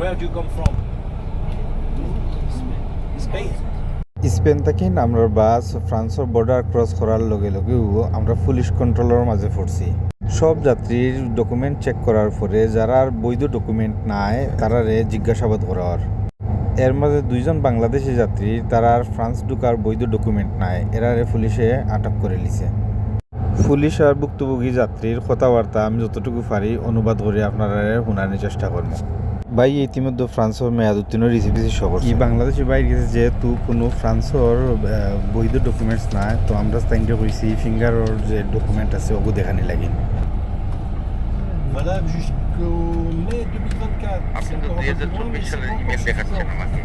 Where do you come from? Spain. Spain থেকে আমরা বাস ফ্রান্সের বর্ডার ক্রস করার লগে লগেও আমরা পুলিশ কন্ট্রোলের মাঝে পড়ছি সব যাত্রীর ডকুমেন্ট চেক করার পরে যারা বৈধ ডকুমেন্ট নাই, তারারে জিজ্ঞাসাবাদ করার এর মাঝে দুইজন বাংলাদেশি যাত্রী তারার ফ্রান্স ঢুকার বৈধ ডকুমেন্ট নাই, এরারে পুলিশে আটক করে লিছে পুলিশ আর ভুক্তভোগী যাত্রীর কথাবার্তা আমি যতটুকু পারি অনুবাদ করে আপনারা শুনানোর চেষ্টা করব ভাই ইতিমধ্যে ফ্রান্সের মেয়াদ উত্তীর্ণ রিসিপিসি সবর ই বাংলাদেশে বাইর গেছে যেহেতু কোনো ফ্রান্সের বৈধ ডকুমেন্টস নাই তো আমরা স্থানীয় কইছি ফিঙ্গারের যে ডকুমেন্ট আছে ওগু দেখানি লাগি। Valable jusqu'au mai 2024. আপনি C'est তো encore দুই un peu হাজার plus loin, mais চব্বিশ c'est সালের pas encore ইমেল দেখাচ্ছেন suffisant. আমাকে।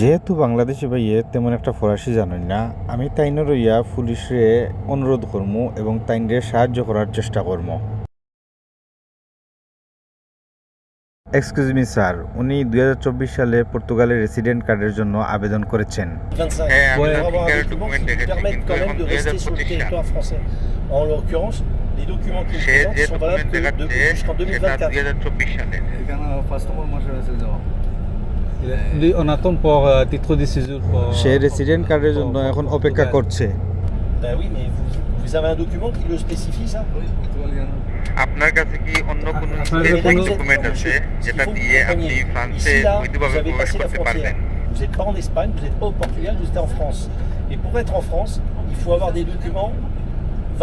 যেহেতু বাংলাদেশি ভাইয়ে তেমন একটা ফরাসি জানেন না আমি তাইনের ইয়া পুলিশে অনুরোধ করমু এবং তাইনরে সাহায্য করার চেষ্টা করমু। এক্সকিউজ মি স্যার উনি দুই সালে পর্তুগালের রেসিডেন্ট কার্ডের জন্য আবেদন করেছেন। সে রেসিডেন্ট কার্ডের জন্য এখন অপেক্ষা করছে। vous, vous avez un document qui le spécifie, ça পর্তুগালিয়ান আপনার কাছে কি অন্য কোনো আপনার কাছে স্পেসিফিক কোনো- ডকুমেন্ট আছে যেটা Il faut দিয়ে que vous আপনি compreniez. ফ্রান্সে Ici, là, বৈধভাবে vous avez প্রবেশ passé la করতে পারবেন frontière. Vous n'êtes pas en Espagne, vous n'êtes pas au Portugal, vous êtes en France. Et pour être en France, il faut avoir des documents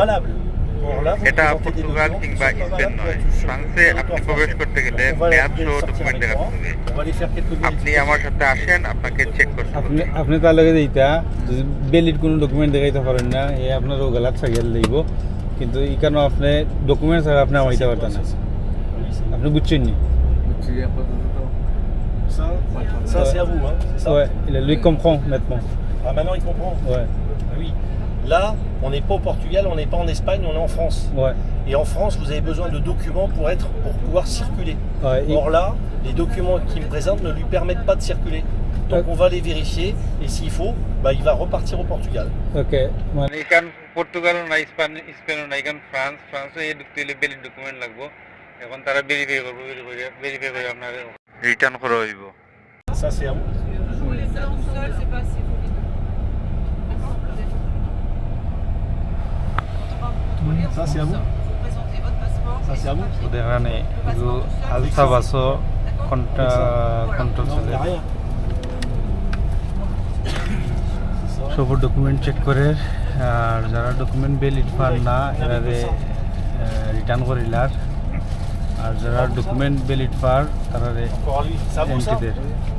valables. এটা Portugal কিংবা Spain নয় ফ্রান্সে আপনি প্রবেশ করতে গেলে পাঁচশো ডকুমেন্ট দেখা থাকবে আপনি আমার সাথে আসেন আপনাকে চেক করতে হবে আপনি তার লগে দিতা কোনো ডকুমেন্ট দেখাইতে পারেন না এ আপনার গলাত সাইকেল লাগবে কিন্তু এই কারণে আপনি ডকুমেন্টস আর আপনি আমার দিতে পারতেন না আপনি বুঝছেন নি Ça, c'est à vous. Hein, ça. Ouais, il est lui comprend maintenant. Ah, maintenant il comprend Ouais. Là, on n'est pas au Portugal, on n'est pas en Espagne, on est en France. ouais. Et en France, vous avez besoin de documents pour, être, pour pouvoir circuler. ouais il- Or là, les documents qu'il me présente ne lui permettent pas de circuler. Donc Euh. on va les vérifier et s'il faut, bah, il va repartir au Portugal. ok. মানে মানে এখান পর্তুগালও নাই Spain স্পেনও নাই এখান France ফ্রান্সে এই ঢুকতে হলে বেলির ডকুমেন্ট লাগবো এখন তারা ভেরিফাই করবো ভেরিফাই করে আপনার রিটার্ন করা হইব Ça c'est à vous. Vous les ça tout seul, c'est pas Ça, c'est à vous. Ça, c'est à vous. ওদের এগুলো D'accord কন্ট্রা কন্ট্রোল চলে ডকুমেন্ট চেক করে আর যারা ডকুমেন্ট ভ্যালিড পান না এরারে রিটার্ন করিলার আর যারা ডকুমেন্ট ভ্যালিড পার তারারে Encore à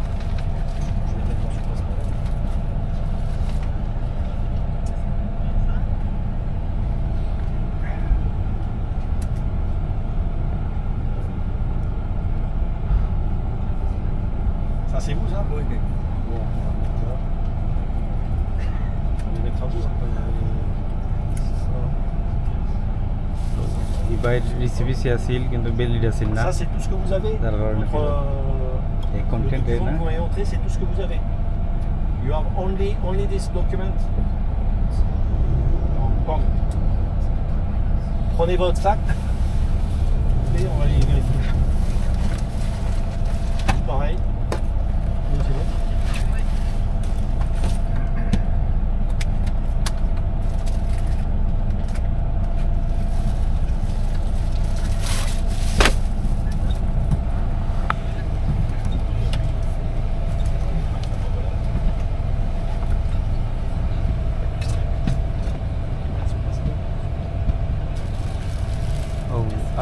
Il va être distribué, c'est Ça, c'est tout ce que vous avez. Vous m'avez montré, c'est tout ce que vous avez. You have only only this document. Prenez votre sac. Et on va les vérifier. Pareil.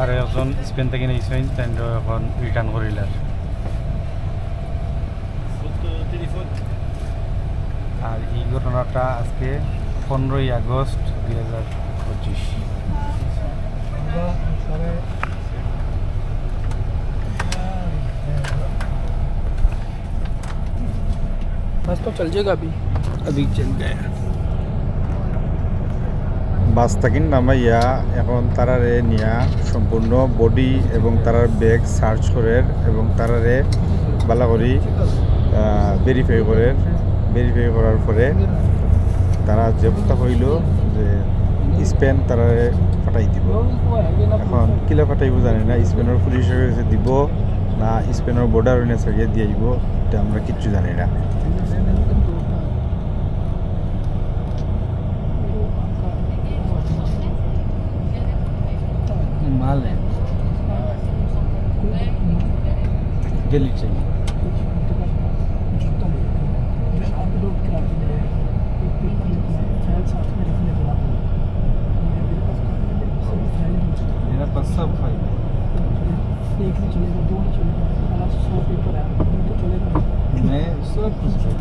আর একজন Spain থেকে নিয়েছেন তাই এখন return করিলার Votre euh, téléphone. আর এই ঘটনাটা আজকে পনেরোই August দুই হাজার পঁচিশ बस तो चल जाएगा अभी अभी चल गया বাস থাকি নামাইয়া এখন তারারে নিয়া সম্পূর্ণ বডি এবং তারার ব্যাগ সার্চ করে এবং তারারে বালা করি ভেরিফাই করে ভেরিফাই করার পরে তারা যে কথা হইল যে স্পেন তারারে ফাটাই দিব। এখন কিলা ফাটাইব জানি না, স্পেনের পুলিশের কাছে দিব না, স্পেনের বর্ডার হইনে সারিয়ে দিয়ে আইব এটা আমরা কিচ্ছু জানি না। Sağ kızacak.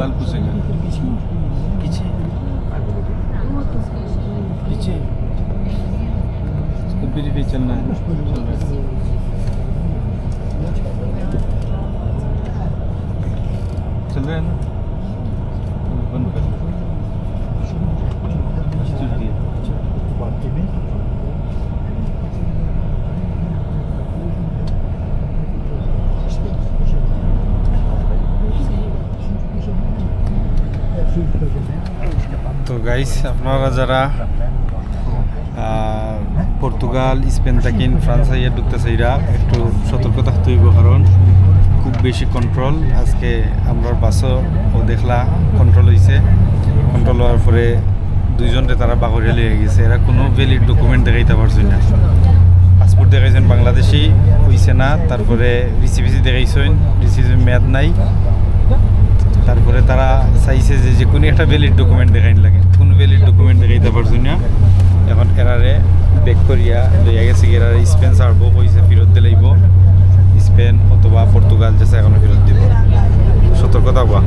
Ismail Kuzey'e. Gece. Gece. Biri ve cennet. Çıldır yani. Guys আপনারা যারা পর্তুগাল, স্পেন থাকেন ফ্রান্স আইয়া ঢুকতে চাইরা একটু সতর্ক থাকতে হইব, কারণ খুব বেশি কন্ট্রোল আজকে আমরা বাসও ও দেখলা কন্ট্রোল হয়েছে কন্ট্রোল হওয়ার পরে দুইজনরে তারা বাগরিয়া লিয়ে গেছে। এরা কোনো ভ্যালিড ডকুমেন্ট দেখাইতে পারছে না। পাসপোর্ট দেখাইছেন বাংলাদেশি, হইছে না, তারপরে রিসিপিসি দেখাইছেন রিসিপি মেয়াদ নাই। তারপরে তারা চাইছে যে যে কোনো একটা ভ্যালিড ডকুমেন্ট দেখাইন লাগে। ভ্যালিড ডকুমেন্ট দেখাইতে পারছি না। এখন এরারে বেক করিয়া লইয়া গেছে এরারে স্পেন ছাড়বো, কইছে ফেরত দিলাইব স্পেন অথবা পর্তুগাল যেছে এখন ফেরত দিব। সতর্কতা হওয়া